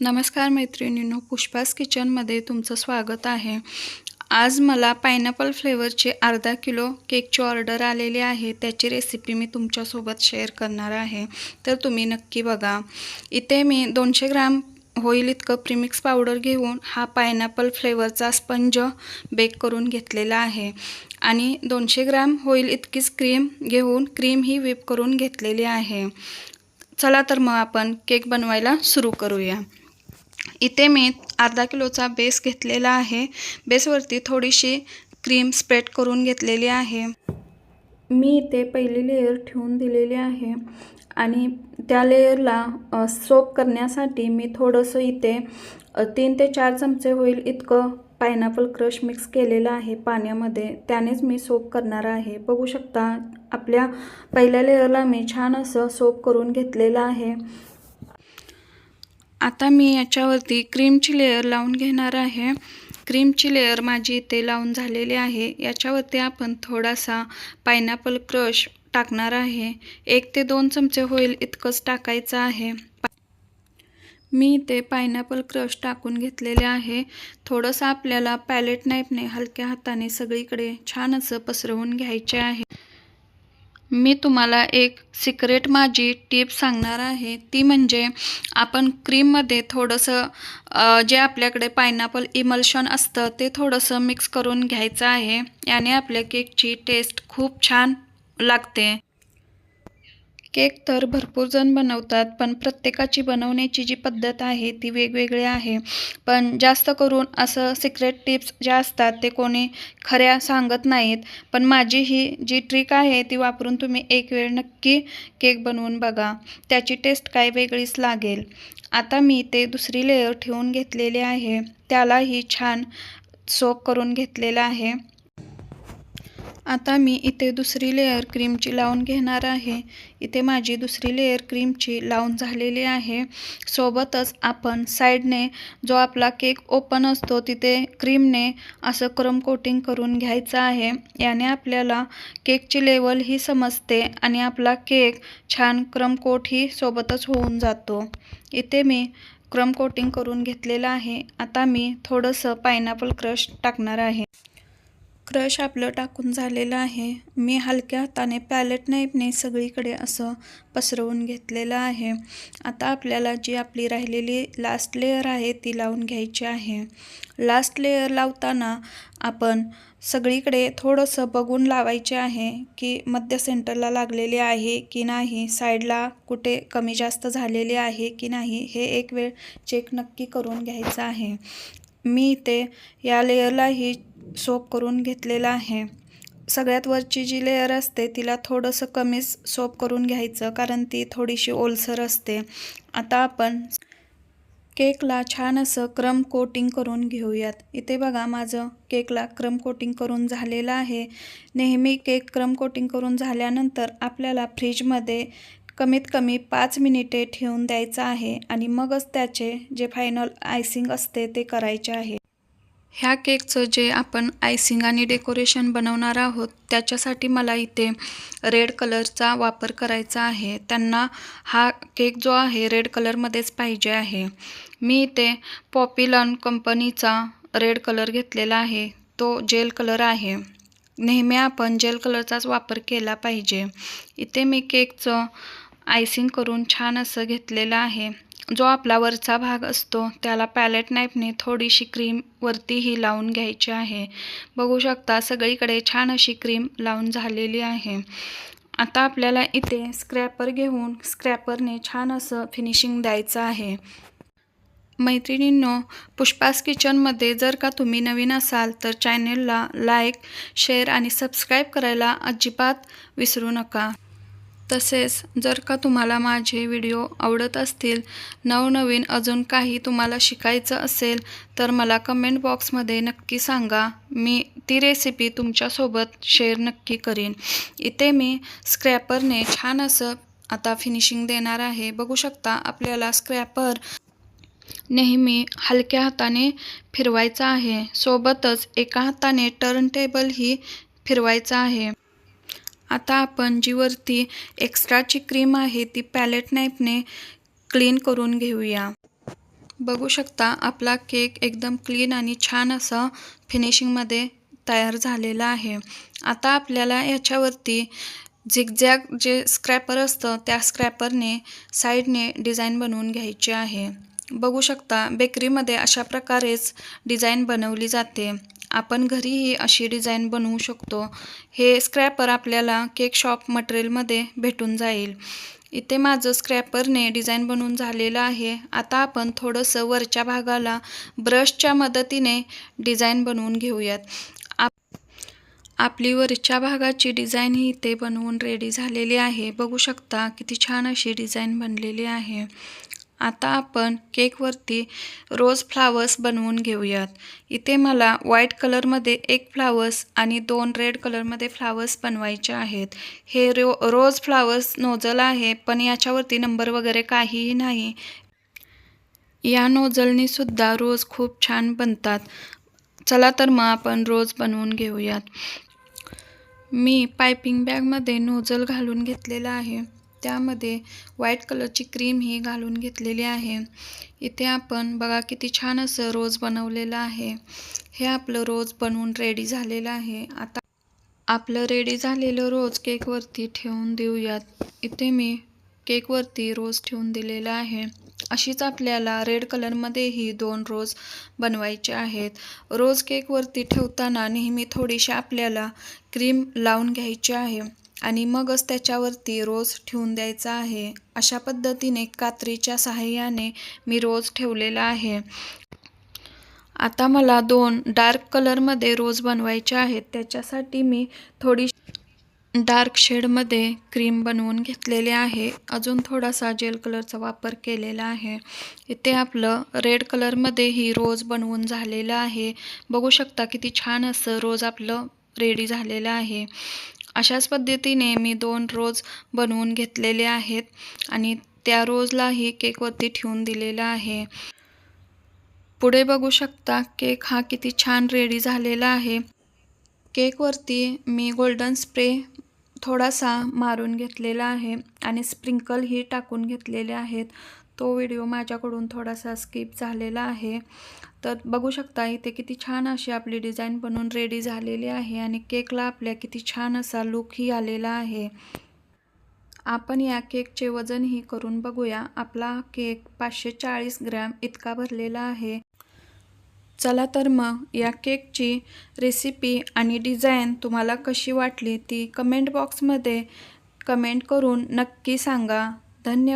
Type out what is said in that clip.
नमस्कार मैत्रिणींनो पुष्पास किचनमध्ये तुमचं स्वागत आहे. आज मला पायनॅपल फ्लेवरचे अर्धा किलो केकची ऑर्डर आलेली आहे. त्याची रेसिपी मी तुमच्यासोबत शेअर करणार आहे. तर तुम्ही नक्की बघा. इथे मी दोनशे ग्राम होईल इतकं प्रीमिक्स पावडर घेऊन हा पायनॅपल फ्लेवरचा स्पंज बेक करून घेतलेला आहे. आणि दोनशे ग्राम होईल इतकीच क्रीम घेऊन क्रीम ही व्हीप करून घेतलेली आहे. चला तर मग आपण केक बनवायला सुरू करूया. इथे मी अर्धा किलोचा बेस घेतलेला आहे. बेसवरती थोडीशी क्रीम स्प्रेड करून घेतलेली आहे. मी इथे पहिली लेयर ठेवून दिलेली आहे आणि त्या लेयरला सोप करण्यासाठी मी थोडंसं इथे तीन ते चार चमचे होईल इतकं पायनॅपल क्रश मिक्स केलेलं आहे पाण्यामध्ये. त्यानेच मी सोप करणार आहे. बघू शकता आपल्या पहिल्या लेअरला मी छान असं सोप करून घेतलेलं आहे. आता मी याच्यावरती क्रीमची लेअर लावून घेणार आहे. क्रीमची लेअर माझी इथे लावून झालेली आहे. याच्यावरती आपण थोडासा पायनॅपल क्रश टाकणार आहे. एक ते दोन चमचे होईल इतकंच टाकायचं आहे. मी इथे पायनॅपल क्रश टाकून घेतलेले आहे. थोडंसं आपल्याला पॅलेट नाईपने हलक्या हाताने सगळीकडे छान असं पसरवून घ्यायचे आहे. मी तुम्हाला एक सिक्रेट माझी टीप सांगणार आहे. ती म्हणजे आपण क्रीममध्ये थोडंसं जे आपल्याकडे पायनॅपल इमल्शन असतं ते थोडंसं मिक्स करून घ्यायचं आहे. याने आपल्या केकची टेस्ट खूप छान लागते. केक तर भरपूर जण बनवतात पण प्रत्येकाची बनवण्याची जी पद्धत आहे ती वेगवेगळी आहे. पण जास्त करून असं सिक्रेट टिप्स ज्या असतात ते कोणी खऱ्या सांगत नाहीत. पण माझी ही जी ट्रिक आहे ती वापरून तुम्ही एक वेळ नक्की केक बनवून बघा. त्याची टेस्ट काय वेगळीच लागेल. आता मी ते दुसरी लेअर ठेवून घेतलेले आहे. त्यालाही छान सोप करून घेतलेलं आहे. आता मी इथे दुसरी लेअर क्रीमची लावून घेणार आहे. इथे माझी दुसरी लेअर क्रीमची लावून झालेली आहे. सोबतच आपण साईडने जो आपला केक ओपन असतो तिथे क्रीमने असं क्रम कोटिंग करून घ्यायचं आहे. याने आपल्याला केकची लेवल ही समजते आणि आपला केक छान क्रम ही सोबतच होऊन जातो. इथे मी क्रम कोटिंग करून घेतलेलं आहे. आता मी थोडंसं पायनॅपल क्रश टाकणार आहे. क्रश आपलं टाकून झालेलं आहे. मी हलक्या हाताने पॅलेट नाईफने सगळीकडे असं पसरवून घेतलेलं आहे. आता आपल्याला जी आपली राहिलेली लास्ट लेअर आहे ती लावून घ्यायची आहे. लास्ट लेअर लावताना आपण सगळीकडे थोडंसं बघून लावायचे आहे की मध्य सेंटरला लागलेले आहे की नाही साईडला कुठे कमी जास्त झालेले आहे की नाही हे एक वेळ चेक नक्की करून घ्यायचं आहे. मी इथे या लेअरलाही सोप करून घेतलेला आहे. सगळ्यात वरची जी लेअर असते तिला थोडंसं कमीच सोप करून घ्यायचं कारण ती थोडीशी ओलसर असते. आता आपण केकला छान असं क्रम कोटिंग करून घेऊयात. इथे बघा माझं केकला क्रम कोटिंग करून झालेलं आहे. नेहमी केक क्रम कोटिंग करून झाल्यानंतर आपल्याला फ्रीजमध्ये कमीत कमी पाच मिनिटे ठेवून द्यायचं आहे आणि मगच त्याचे जे फायनल आयसिंग असते ते करायचे आहे. ह्या केकचं जे आपण आयसिंग आणि डेकोरेशन बनवणार आहोत त्याच्यासाठी मला इथे रेड कलरचा वापर करायचा आहे. त्यांना हा केक जो आहे रेड कलरमध्येच पाहिजे आहे. मी इथे पॉप्युलन कंपनीचा रेड कलर घेतलेला आहे. तो जेल कलर आहे. नेहमी आपण जेल कलरचाच वापर केला पाहिजे. इथे मी केकचं आयसिंग करून छान असं घेतलेलं आहे. जो आपला वरचा भाग असतो त्याला पॅलेट नाईफने थोडीशी क्रीम वरतीही लावून घ्यायची आहे. बघू शकता सगळीकडे छान अशी क्रीम लावून झालेली आहे. आता आपल्याला इथे स्क्रॅपर घेऊन स्क्रॅपरने छान असं फिनिशिंग द्यायचं आहे. मैत्रिणींनो पुष्पास किचनमध्ये जर का तुम्ही नवीन असाल तर चॅनेलला लाईक शेअर आणि सबस्क्राईब करायला अजिबात विसरू नका. तसेच जर का तुम्हाला माझे व्हिडिओ आवडत असतील नवनवीन अजून काही तुम्हाला शिकायचं असेल तर मला कमेंट बॉक्समध्ये नक्की सांगा. मी ती रेसिपी तुमच्यासोबत शेअर नक्की करीन. इथे मी स्क्रॅपरने छान असं आता फिनिशिंग देणार आहे. बघू शकता आपल्याला स्क्रॅपर नेहमी हलक्या हाताने फिरवायचा आहे. सोबतच एका हाताने टर्न टेबलही फिरवायचा आहे. आता आपण जी वरती एक्स्ट्राची क्रीम आहे ती पॅलेट नाईफने क्लीन करून घेऊया. बघू शकता आपला केक एकदम क्लीन आणि छान असं फिनिशिंगमध्ये तयार झालेला आहे. आता आपल्याला याच्यावरती झिगझॅग जे स्क्रॅपर असतं त्या स्क्रॅपरने साईडने डिझाईन बनवून घ्यायची आहे. बघू शकता बेकरीमध्ये अशा प्रकारेच डिझाईन बनवली जाते. आपण घरीही अशी डिझाईन बनवू शकतो. हे स्क्रॅपर आपल्याला केक शॉप मटेरियलमध्ये भेटून जाईल. इथे माझं स्क्रॅपरने डिझाईन बनवून झालेलं आहे. आता आपण थोडंसं वरच्या भागाला ब्रशच्या मदतीने डिझाईन बनवून घेऊयात. आप आपली वरच्या भागाची डिझाईन ही इथे बनवून रेडी झालेली आहे. बघू शकता किती छान अशी डिझाईन बनलेली आहे. आता आपण केकवरती रोज फ्लावर्स बनवून घेऊयात. इथे मला व्हाईट कलरमध्ये एक फ्लावर्स आणि दोन रेड कलरमध्ये फ्लावर्स बनवायचे आहेत. हे रो रोज फ्लावर्स नोजल आहे पण याच्यावरती नंबर वगैरे काहीही नाही. या नोजलनीसुद्धा रोज खूप छान बनतात. चला तर मग आपण रोज बनवून घेऊयात. मी पायपिंग बॅगमध्ये नोजल घालून घेतलेला आहे. त्यामध्ये व्हाईट कलरची क्रीम ही घालून घेतलेली आहे. इथे आपण बघा किती छान असं रोज बनवलेलं आहे. हे आपलं रोज बनवून रेडी झालेलं आहे. आता आपलं रेडी झालेलं रोज केकवरती ठेवून देऊयात. इथे मी केकवरती रोज ठेवून दिलेला आहे. अशीच आपल्याला रेड कलरमध्येही दोन रोज बनवायचे आहेत. रोज केकवरती ठेवताना नेहमी थोडीशी आपल्याला क्रीम लावून घ्यायची आहे. आणि मगच त्याच्यावरती रोज ठेवून द्यायचा आहे. अशा पद्धतीने कात्रीच्या सहाय्याने मी रोज ठेवलेला आहे. आता मला दोन डार्क कलरमध्ये रोज बनवायचे आहेत. त्याच्यासाठी मी थोडी डार्क शेडमध्ये क्रीम बनवून घेतलेले आहे. अजून थोडासा जेल कलरचा वापर केलेला आहे. इथे आपलं रेड कलरमध्ये ही रोज बनवून झालेलं आहे. बघू शकता किती छान असं रोज आपलं रेडी झालेलं आहे. अशाच पद्धतीने मी दोन रोज बनवून घेतलेले आहेत आणि त्या रोजलाही केकवरती ठेवून दिलेला आहे. पुढे बघू शकता केक हा किती छान रेडी झालेला आहे. केकवरती मी गोल्डन स्प्रे थोडासा मारून घेतलेला आहे आणि स्प्रिंकलही टाकून घेतलेले आहेत. तो व्हिडिओ माझ्याकडून थोडासा स्किप झालेला आहे. तर बघू शकता इथे किती छान अशी आपली डिझाईन बनवून रेडी झालेली आहे आणि केकला आपल्या किती छान असा लुकही आलेला आहे. आपण या केकचे वजनही करून बघूया. आपला केक पाचशे चाळीस ग्रॅम इतका भरलेला आहे. चला तर मग या केकची रेसिपी आणि डिझाईन तुम्हाला कशी वाटली ती कमेंट बॉक्समध्ये कमेंट करून नक्की सांगा. धन्यवाद.